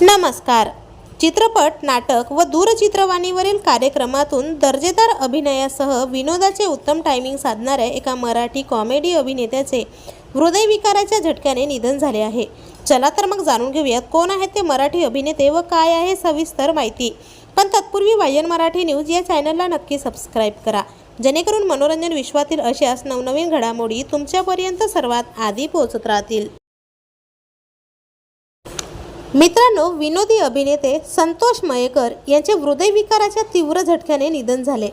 नमस्कार. चित्रपट नाटक व दूरचित्रवाणीवरील कार्यक्रमातून दर्जेदार अभिनयासह विनोदाचे उत्तम टायमिंग साधणाऱ्या एका मराठी कॉमेडी अभिनेत्याचे हृदयविकाराच्या झटक्याने निधन झाले आहे. चला तर मग जाणून घेऊयात कोण आहेत ते मराठी अभिनेते व काय आहे सविस्तर माहिती. पण तत्पूर्वी वायन मराठी न्यूज या चॅनलला नक्की सबस्क्राईब करा. जेणेकरून मनोरंजन विश्वातील अशाच नवनवीन घडामोडी तुमच्यापर्यंत सर्वात आधी पोहोचत राहतील. मित्रांनो विनोदी अभिनेते संतोष मयेकर यांचे हृदयविकाराच्या तीव्र झटक्याने निधन झाले.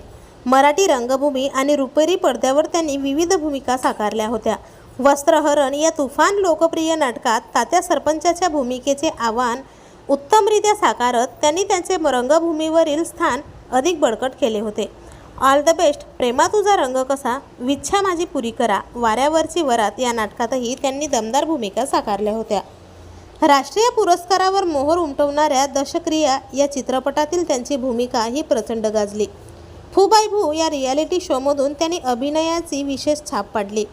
मराठी रंगभूमी आणि रुपेरी पडद्यावर त्यांनी विविध भूमिका साकारल्या होत्या. वस्त्रहरण या तुफान लोकप्रिय नाटकात तात्या सरपंचाच्या भूमिकेचे आव्हान उत्तमरित्या साकारत त्यांनी त्यांचे रंगभूमीवरील स्थान अधिक बळकट केले होते. ऑल द बेस्ट प्रेमा तुझा रंग कसा? विच्छा माझी पुरी करा. वाऱ्यावरची वरात या नाटकातही त्यांनी दमदार भूमिका साकारल्या होत्या. राष्ट्रीय पुरस्कारावर मोहर उमटवणाऱ्या दशक्रिया या चित्रपटातील त्यांची भूमिका ही प्रचंड गाजली. फू बाय भू या रियालिटी शोमधून त्यांनी अभिनयाची विशेष छाप पाडली.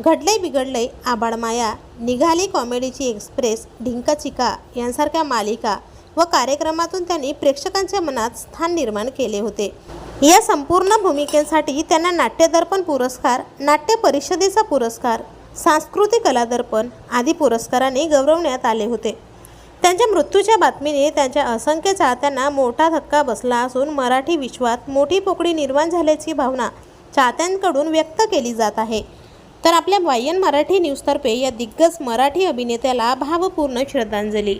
घडले बिघडले आबाडमाया निघाली कॉमेडीची एक्सप्रेस ढिंका चिका यांसारख्या मालिका व कार्यक्रमातून त्यांनी प्रेक्षकांच्या मनात स्थान निर्माण केले होते. या संपूर्ण भूमिकेसाठी त्यांना नाट्यदर्पण पुरस्कार नाट्य परिषदेचा पुरस्कार सांस्कृतिक कलादर्पण आदी पुरस्काराने गौरवण्यात आले होते. त्यांच्या मृत्यूच्या बातमीने त्यांच्या असंख्य चाहत्यांना मोठा धक्का बसला असून मराठी विश्वात मोठी पोकळी निर्माण झाल्याची भावना चाहत्यांकडून व्यक्त केली जात आहे. तर आपल्या वायन मराठी न्यूजतर्फे या दिग्गज मराठी अभिनेत्याला भावपूर्ण श्रद्धांजली.